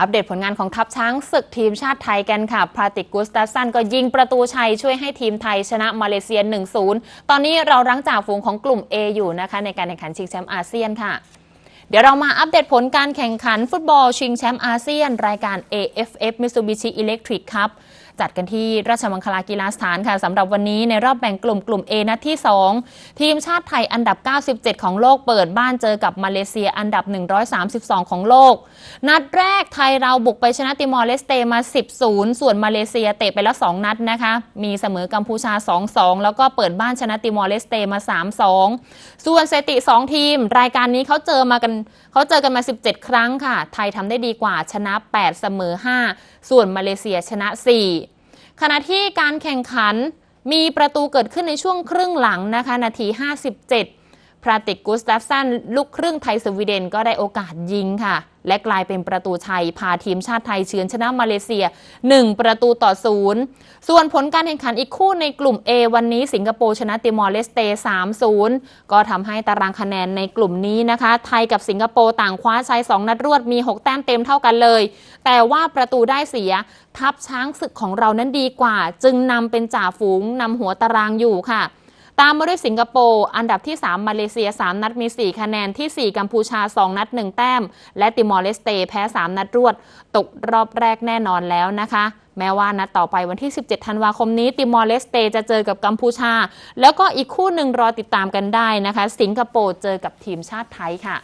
อัปเดตผลงานของทัพช้างศึกทีมชาติไทยกันค่ะพราติกกุสตาสันก็ยิงประตูชัยช่วยให้ทีมไทยชนะมาเลเซีย 1-0 ตอนนี้เรารั้งจ่าฝูงของกลุ่ม A อยู่นะคะ ในการแข่งขันชิงแชมป์อาเซียนค่ะเดี๋ยวเรามาอัปเดตผลการแข่งขันฟุตบอลชิงแชมป์อาเซียน รายการ AFF Mitsubishi Electric Cup จัดกันที่ราชมังคลากีฬาสถานค่ะสำหรับวันนี้ในรอบแบ่งกลุ่มกลุ่ม A นัดที่ 2 ทีมชาติไทยอันดับ 97 ของโลกเปิดบ้านเจอกับมาเลเซียอันดับ 132 ของโลก นัดแรกไทยเราบุกไปชนะติมอร์เลสเตมา 10-0 ส่วนมาเลเซียเตะไปแล้ว 2 นัดนะคะ มีเสมอกัมพูชา 2-2 แล้วก็เปิดบ้านชนะติมอร์เลสเตมา 3-2 ส่วนสถิติ 2 ทีม รายการนี้เขาเจอมากันเขาเจอกันมา 17 ครั้งค่ะ ไทยทำได้ดีกว่าชนะ 8 เสมอ 5 ส่วนมาเลเซียชนะ 4 ขณะที่การแข่งขันมีประตูเกิดขึ้นในช่วงครึ่งหลังนะคะ นาที 57 พราติกกุสตาฟสันลูกครึ่งไทยสวีเดนก็ได้โอกาสยิงค่ะ และกลายเป็นประตูชัย พาทีมชาติไทยเฉือนชนะมาเลเซีย 1 ประตูต่อศูนย์ส่วนผลการแข่งขันอีกคู่ในกลุ่ม A วันนี้สิงคโปร์ชนะติมอร์เลสเต 3-0 ก็ทำให้ตารางคะแนนในกลุ่มนี้นะคะ ไทยกับสิงคโปร์ต่างคว้าชัย 2 นัดรวดมี 6 แต้มเต็มเท่ากันเลย แต่ว่าประตูได้เสียทัพช้างศึกของเรานั้นดีกว่า จึงนำเป็นจ่าฝูงนำหัวตารางอยู่ค่ะ ตามมาด้วยสิงคโปร์อันดับที่ 3 มาเลเซีย 3 นัดมี 4 คะแนนที่ 4 กัมพูชา 2 นัด 1 แต้ม และติมอร์เลสเตแพ้ 3 นัดรวด ตกรอบแรกแน่นอนแล้วนะคะแม้ว่านัดต่อไปวันที่ 17 ธันวาคมนี้ ติมอร์เลสเตจะเจอกับกัมพูชา แล้วก็อีกคู่หนึ่งรอติดตามกันได้นะคะ สิงคโปร์เจอกับทีมชาติไทยค่ะ